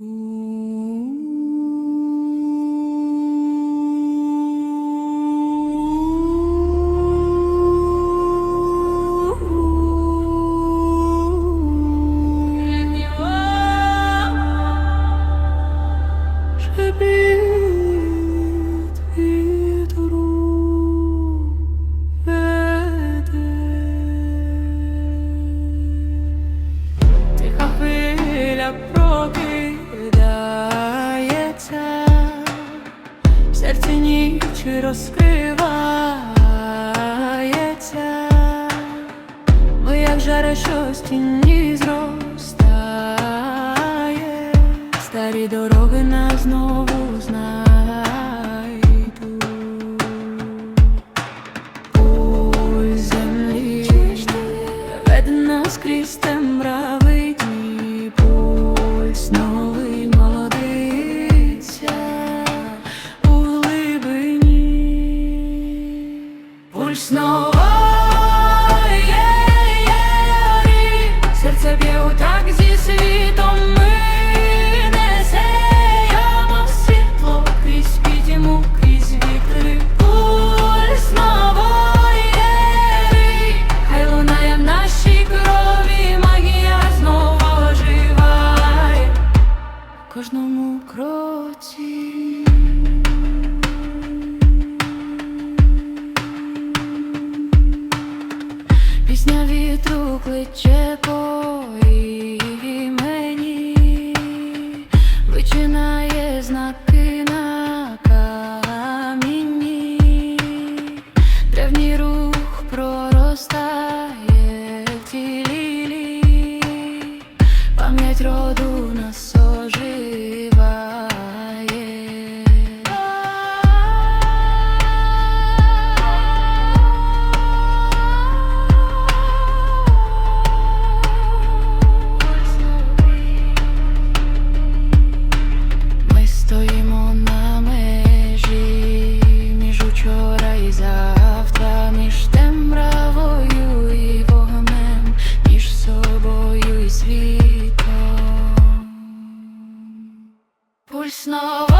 Ooh. Серці ніч розкривається, бо як жаре щось тіні зростає, старі дороги нас знову знайдуть. Пульс землі веде нас крізь світом ми несеємо світло крізь підіму, крізь вітри, пульс нової ери, хай лунає в нашій крові, магія знову оживає. Кожному кроці. Пісня вітру кличе роду Пульс нової